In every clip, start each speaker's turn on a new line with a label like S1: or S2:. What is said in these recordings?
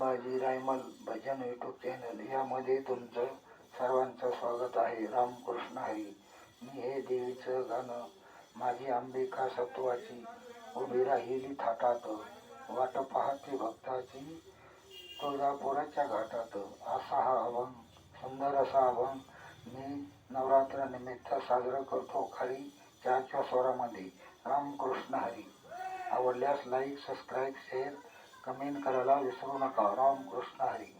S1: संभाजी रायमल भजन YouTube channel यामध्ये तुमचं सर्वांचं स्वागत आहे. रामकृष्ण हरी. मी हे देवीचं गाणं माझी अंबिका सत्वाची उभी राहिली थाटात. वाट पाहते भक्ताची तुळजापुराच्या घाटात. असा हा अभंग सुंदर असा अभंग मी नवरात्र निमित्त साजरा करतो खाली चारच्या स्वरामध्ये. रामकृष्ण हरी. आवडल्यास लाईक सबस्क्राईब शेअर
S2: کمین کرالا وسرو نکا رام کرشنا ہری۔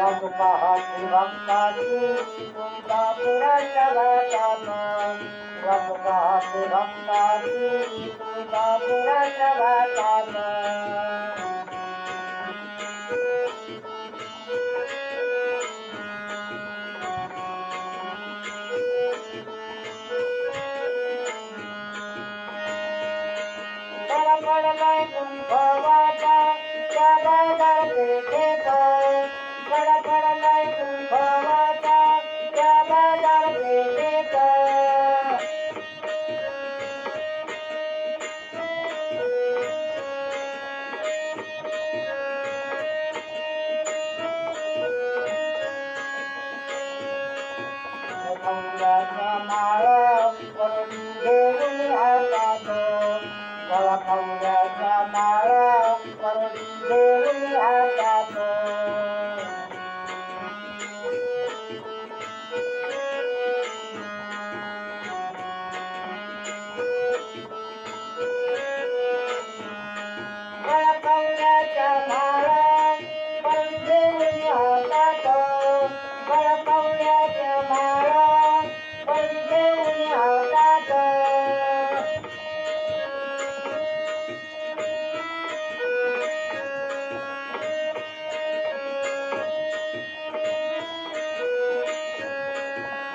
S2: रंग पहाटी भक्ताची तुळजापुराच्या घाटात रंग पहाटी भक्ताची तुळजापुराच्या घाटात बडा पडलाय कुंभवाचा त्या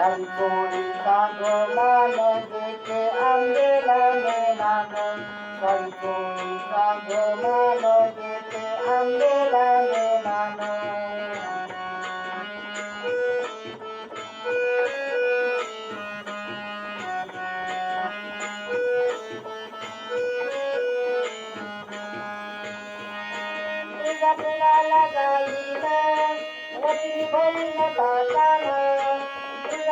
S2: সন্তরিতা গোমানে দেখে আমরে রানে রানে সন্তরিতা গোমানে দেখে আমরে রানে রানে লাগাইলে অতি বৈনতা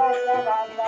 S2: la la la